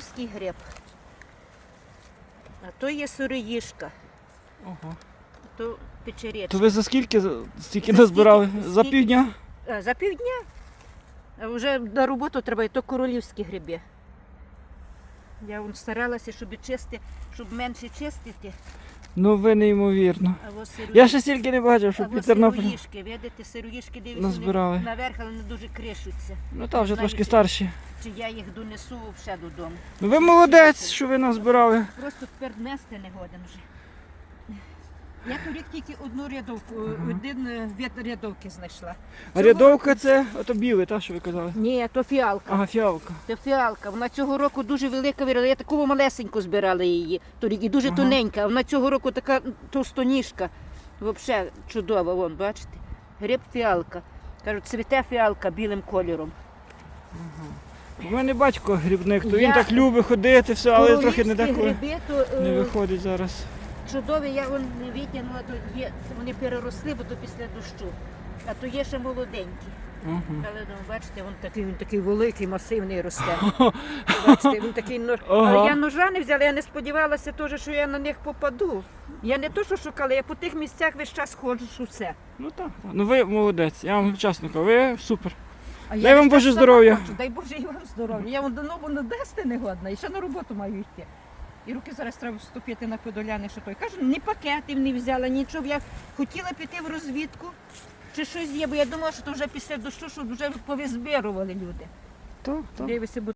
Ський гриб. А то є сироїшка, Ого. а то печеречка. То ви за скільки стільки За назбирали? скільки? За Скільки? півдня? А, за півдня. А вже на роботу треба, і то королівські гриби. Я вон старалася, щоб чисти, щоб менше чистити. Ну ви неймовірно. А ось сироїшки. Я ще стільки не бачив, а що ось під Тернополем. сироїшки, видите, сироїшки Назбирали. наверх, але не дуже кришуться. Ну так, вже трошки старші. Чи я їх донесу ще додому. Ну ви молодець, що ви назбирали. Просто тепер нести не годен вже. Я торік тільки одну рядовку, один е, від рядовки знайшла. А рядовка це ото біле, та що ви казали? Ні, то фіалка. Ага, фіалка. Це фіалка. Вона цього року дуже велика виросла. Я таку малесеньку збирала її торік і дуже Ага. тоненька. А вона цього року така товстоніжка. Взагалі чудова, вон, бачите? Гриб фіалка. Кажуть, цвіте фіалка білим кольором. У мене батько грибник, то він Я- так любить ходити, все, але трохи не Королівські деколи гриби, то, не е, виходить зараз. Чудові, я вон не витягнула, то є, вони переросли, бо то після дощу. А то є ще молоденькі. Ага. Але ну, бачите, він такий, він такий великий, масивний росте. Бачите, він такий нож. Ага. Але я ножа не взяла, я не сподівалася теж, що я на них попаду. Я не то, що шукала, я по тих місцях весь час ходжу, що все. Ну так, так. Ну ви молодець, я вам кажу, ви супер. А Дай вам Боже здоров'я. Дай Боже і вам здоров'я. Я вам до нову не дасти не годна, і ще на роботу маю йти. І руки зараз треба вступити на подоляни, що той. Кажу, ні пакетів не взяла, нічого. Я хотіла піти в розвідку, чи щось є, бо я думала, що то вже після дощу, що вже повизбирували люди. То, то. Дивися, бо